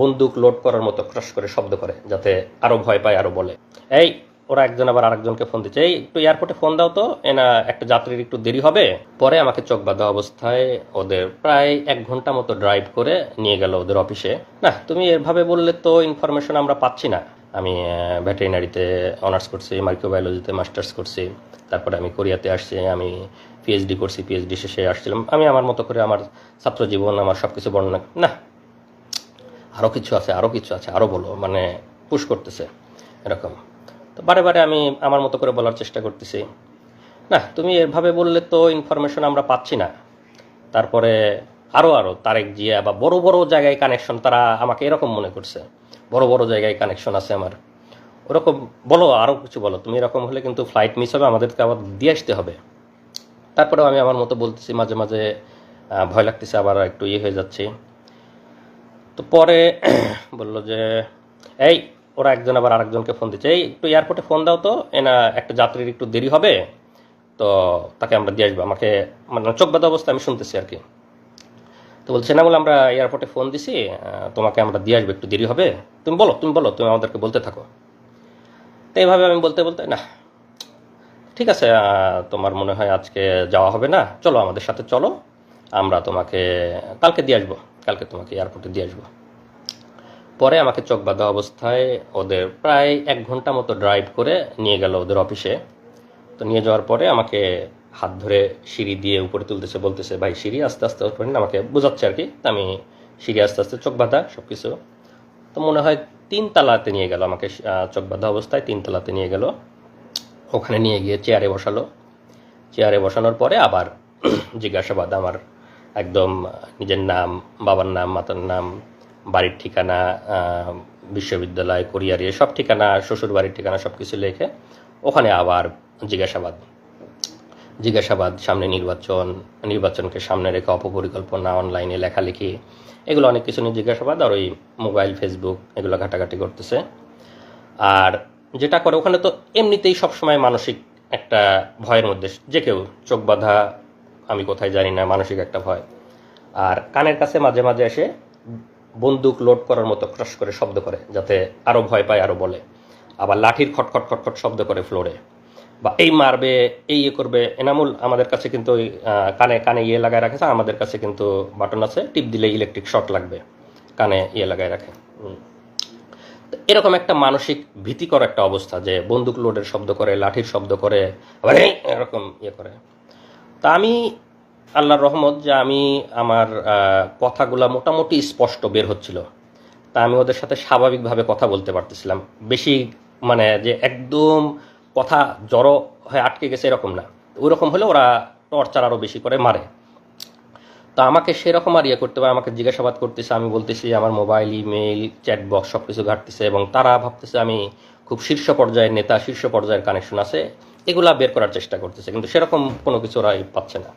বন্দুক লোড করার মতো ক্রাশ করে শব্দ করে, যাতে আরও ভয় পায়, আরও বলে। এই, ওরা একজন আবার আরেকজনকে ফোন দিচ্ছে। এই, একটু এয়ারপোর্টে ফোন দাও তো। এনা, একটা যাত্রীর একটু দেরি হবে। পরে আমাকে চোখ বাঁধা অবস্থায় ওদের প্রায় এক ঘণ্টা মতো ড্রাইভ করে নিয়ে গেল ওদের অফিসে। না, তুমি এভাবে বললে তো ইনফরমেশন আমরা পাচ্ছি না। আমি ভেটেরিনারিতে অনার্স করছি মাইক্রোবায়োলজিতে মাস্টার্স করছি। তারপরে আমি কোরিয়াতে আসছি, আমি পিএইচডি করছি পিএইচডি শেষে আসছিলাম। আমি আমার মতো করে আমার ছাত্র জীবন আমার সব কিছু বর্ণনা না আরও কিছু আছে আরও কিছু আছে আরও বলো মানে পুশ করতেছে, এরকম। তো বারে বারে আমি আমার মতো করে বলার চেষ্টা করতেছি। না, তুমি এভাবে বললে তো ইনফরমেশন আমরা পাচ্ছি না। তারপরে আরও আরও তারেক জিয়া বা বড় বড় জায়গায় কানেকশন তারা আমাকে এরকম মনে করছে। বড় বড় জায়গায় কানেকশন আছে আমার। ওরকম বলো আরও কিছু বলো। তুমি এরকম হলে কিন্তু ফ্লাইট মিস হবে, আমাদেরকে আবার দিয়ে আসতে হবে। তারপরেও আমি আমার মতো বলতেছি, মাঝে মাঝে ভয় লাগতেছে, আবার একটু ইয়ে হয়ে যাচ্ছে। তো পরে বলল যে, এই, ওরা একজন আবার আরেকজনকে ফোন দিচ্ছে। এই, একটু এয়ারপোর্টে ফোন দাও তো, এনা একটা যাত্রীর একটু দেরি হবে, তো তাকে আমরা দিয়ে আসব। আমাকে মানে চোখ বাঁধা অবস্থা আমি শুনতেছি আর কি। তো বলছে, না বলে আমরা এয়ারপোর্টে ফোন দিছি তোমাকে আমরা দিয়ে আসব, একটু দেরি হবে। তুমি বলো তুমি বলো, তুমি আমাদেরকে বলতে থাকো। তো এইভাবে আমি বলতে বলতে, না, ঠিক আছে তোমার মনে হয় আজকে যাওয়া হবে না। চলো আমাদের সাথে চলো আমরা তোমাকে কালকে দিয়ে আসব, কালকে তোমাকে এয়ারপোর্টে দিয়ে আসব। পরে আমাকে চোখ বাঁধা অবস্থায় ওদের প্রায় এক ঘণ্টা মতো ড্রাইভ করে নিয়ে গেল ওদের অফিসে তো নিয়ে যাওয়ার পরে আমাকে হাত ধরে সিঁড়ি দিয়ে উপরে তুলতেছে, বলতেছে, ভাই, সিঁড়ি আস্তে আস্তে উপরে আমাকে বোঝাচ্ছে আর কি। আমি সিঁড়ি আস্তে আস্তে চোখ বাঁধা সব কিছু তো মনে হয় তিন তালাতে নিয়ে গেল আমাকে চোখ বাঁধা অবস্থায় তিন তালাতে নিয়ে গেল। ওখানে নিয়ে গিয়ে চেয়ারে বসালো। চেয়ারে বসানোর পরে আবার জিজ্ঞাসাবাদ, আমার একদম নিজের নাম, বাবার নাম, মাতার নাম, বাড়ির ঠিকানা বিশ্ববিদ্যালয়, কোরিয়ার সব ঠিকানা শ্বশুর বাড়ির ঠিকানা সব কিছু লিখে ওখানে আবার জিজ্ঞাসাবাদ। জিজ্ঞাসাবাদ, সামনে নির্বাচন, নির্বাচনকে সামনে রেখে অপপরিকল্পনা, অনলাইনে লেখালেখি, এগুলো অনেক কিছু নিয়ে জিজ্ঞাসাবাদ আর ওই মোবাইল, ফেসবুক, এগুলো ঘাটাঘাটি করতেছে। আর যেটা করে ওখানে তো এমনিতেই সবসময় মানসিক একটা ভয়ের মধ্যে, যে কেউ চোখ বাঁধা, আমি কোথায় জানি না, মানসিক একটা ভয়। আর কানের কাছে মাঝে মাঝে এসে বন্দুক লোড করার মতো ক্রাশ করে শব্দ করে, যাতে আরও ভয় পায়, আরও বলে। আবার লাঠির খটখট খটখট শব্দ করে ফ্লোরে। বা এই মারবে, এই ইয়ে করবে, এনামুল আমাদের কাছে কিন্তু কানে কানে ইয়ে লাগায় রাখেছে আমাদের কাছে কিন্তু বাটন আছে, টিপ দিলে ইলেকট্রিক শর্ট লাগবে, কানে ইয়ে লাগায় রাখে। এরকম একটা মানসিক ভীতিকর একটা অবস্থা যে বন্দুক লোডের শব্দ করে, লাঠির শব্দ করে, আবার এরকম ইয়ে করে। তা আমি আল্লাহর রহমত যে আমি আমার কথাগুলা মোটামুটি স্পষ্ট বের হচ্ছিল। তা আমি ওদের সাথে স্বাভাবিকভাবে কথা বলতে পারতেছিলাম। বেশি মানে যে একদম কথা জড়ো হয়ে আটকে গেছে এরকম না। ওইরকম হলে ওরা টর্চার আরও বেশি করে মারে। তো আমাকে সেরকম আর ইয়ে করতে পারে আমাকে জিজ্ঞাসাবাদ করতেছে, আমি বলতেছি, আমার মোবাইল, ইমেইল, চ্যাট বক্স সব কিছু ঘাটতেছে এবং তারা ভাবতেছে আমি খুব শীর্ষ পর্যায়ের নেতা, শীর্ষ পর্যায়ের কানেকশন আছে, এগুলা বের করার চেষ্টা করতেছে। কিন্তু সেরকম কোনো কিছু ওরা পাচ্ছে না।